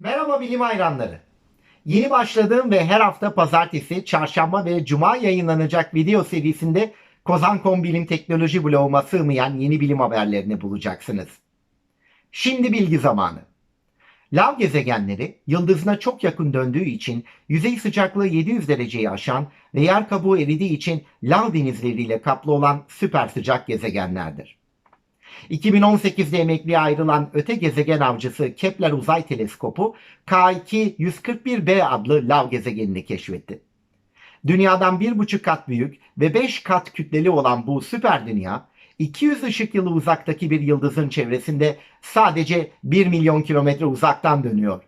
Merhaba bilim hayranları. Yeni başladığım ve her hafta pazartesi, çarşamba ve cuma yayınlanacak video serisinde Kozan.com bilim teknoloji bloğuma sığmayan yeni bilim haberlerini bulacaksınız. Şimdi bilgi zamanı. Lav gezegenleri yıldızına çok yakın döndüğü için yüzey sıcaklığı 700 dereceyi aşan ve yer kabuğu eridiği için lav denizleriyle kaplı olan süper sıcak gezegenlerdir. 2018'de emekliye ayrılan öte gezegen avcısı Kepler Uzay Teleskopu K2-141b adlı lav gezegenini keşfetti. Dünyadan 1,5 kat büyük ve 5 kat kütleli olan bu süper dünya 200 ışık yılı uzaktaki bir yıldızın çevresinde sadece 1 milyon kilometre uzaktan dönüyor.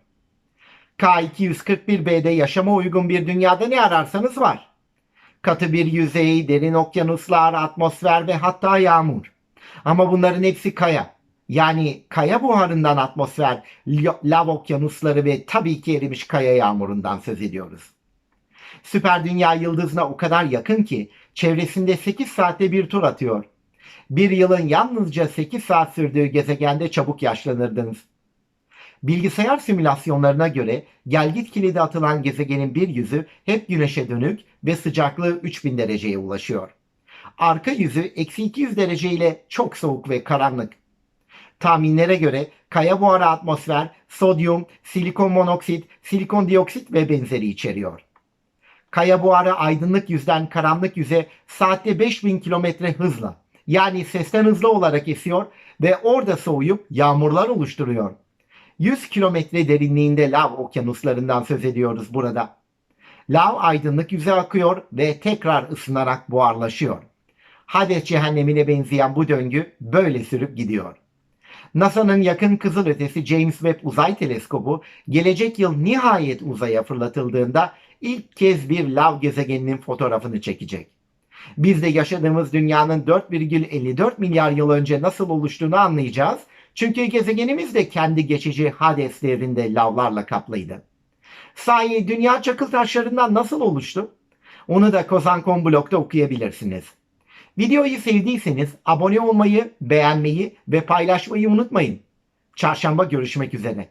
K241b'de yaşama uygun bir dünyada ne ararsanız var. Katı bir yüzey, derin okyanuslar, atmosfer ve hatta yağmur. Ama bunların hepsi kaya. Yani kaya buharından atmosfer, lav okyanusları ve tabii ki erimiş kaya yağmurundan söz ediyoruz. Süper dünya yıldızına o kadar yakın ki çevresinde 8 saatte bir tur atıyor. Bir yılın yalnızca 8 saat sürdüğü gezegende çabuk yaşlanırdınız. Bilgisayar simülasyonlarına göre gelgit kilidi atılan gezegenin bir yüzü hep güneşe dönük ve sıcaklığı 3000 dereceye ulaşıyor. Arka yüzü eksi 200 derece ile çok soğuk ve karanlık. Tahminlere göre kaya buharı atmosfer, sodyum, silikon monoksit, silikon dioksit ve benzeri içeriyor. Kaya buharı aydınlık yüzden karanlık yüze saatte 5000 kilometre hızla yani sesten hızlı olarak esiyor ve orada soğuyup yağmurlar oluşturuyor. 100 kilometre derinliğinde lav okyanuslarından söz ediyoruz burada. Lav aydınlık yüze akıyor ve tekrar ısınarak buharlaşıyor. Hades cehennemine benzeyen bu döngü böyle sürüp gidiyor. NASA'nın yakın kızılötesi James Webb Uzay Teleskobu gelecek yıl nihayet uzaya fırlatıldığında ilk kez bir lav gezegeninin fotoğrafını çekecek. Biz de yaşadığımız dünyanın 4,54 milyar yıl önce nasıl oluştuğunu anlayacağız. Çünkü gezegenimiz de kendi geçici Hades devrinde lavlarla kaplıydı. Sahi dünya çakıl taşlarından nasıl oluştu? Onu da Kozan.com blogda okuyabilirsiniz. Videoyu sevdiyseniz abone olmayı, beğenmeyi ve paylaşmayı unutmayın. Çarşamba görüşmek üzere.